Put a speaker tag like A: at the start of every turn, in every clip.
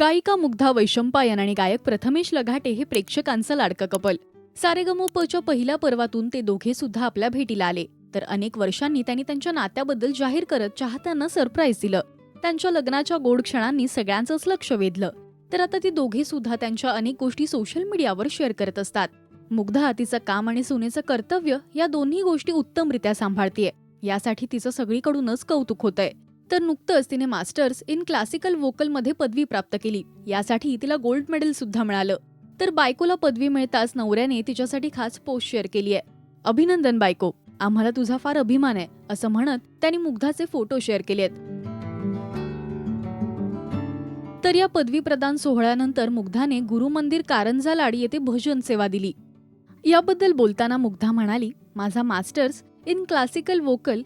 A: गायिका मुग्धा वैशंपायन आणि गायक प्रथमेश लघाटे हे प्रेक्षकांचं लाडकं कपल. सारेगमोपच्या पहिल्या पर्वातून ते दोघे सुद्धा आपल्या भेटीला आले. तर अनेक वर्षांनी त्यांनी त्यांच्या नात्याबद्दल जाहीर करत चाहत्यांना सरप्राईज दिलं. त्यांच्या लग्नाच्या गोड क्षणांनी सगळ्यांचंच लक्ष वेधलं. तर आता ती दोघे सुद्धा त्यांच्या अनेक गोष्टी सोशल मीडियावर शेअर करत असतात. मुग्धा तिचं काम आणि सुनेचं कर्तव्य या दोन्ही गोष्टी उत्तमरित्या सांभाळतीये. यासाठी तिचं सगळीकडूनच कौतुक होतंय. तर नुकतंच तिने मास्टर्स इन क्लासिकल वोकलमध्ये पदवी प्राप्त केली. यासाठी तिला गोल्ड मेडल सुद्धा मिळालं. तर बायकोला पदवी मिळताच नवऱ्याने तिच्यासाठी खास पोस्ट शेअर केली आहे. अभिनंदन बायको. आम्हाला तुझा फार अभिमान आहे असं म्हणत त्यांनी मुग्धाचे फोटो शेअर केले आहेत. तर या पदवी प्रदान सोहळ्यानंतर मुग्धाने गुरुमंदिर कारंजा लाडी येथे भजन सेवा दिली. याबद्दल बोलताना मुग्धा म्हणाली माझा masters in classical vocal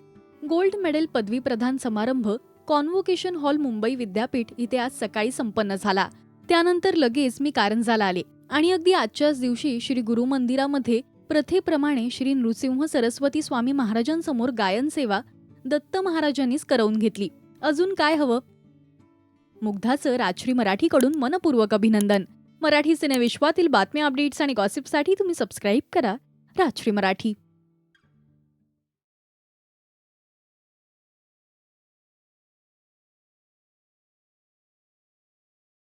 A: gold medal पदवीप्रदान समारंभ कॉन्व्होकेशन हॉल मुंबई विद्यापीठ इथे आज सकाळी संपन्न झाला. त्यानंतर लगेच मी कारंजाला आले आणि अगदी आजच्याच दिवशी श्री गुरु मंदिरामध्ये प्रथेप्रमाणे श्री नृसिंह सरस्वती स्वामी महाराजांसमोर गायन सेवा दत्त महाराजांनीच करवून घेतली. अजून काय हवं? मुग्धाचं राजश्री मराठीकडून मनपूर्वक अभिनंदन. मराठी सिनेविश्वातील बातम्या अपडेट्स आणि गॉसिपसाठी तुम्ही सबस्क्राईब करा. राजश्री मराठी.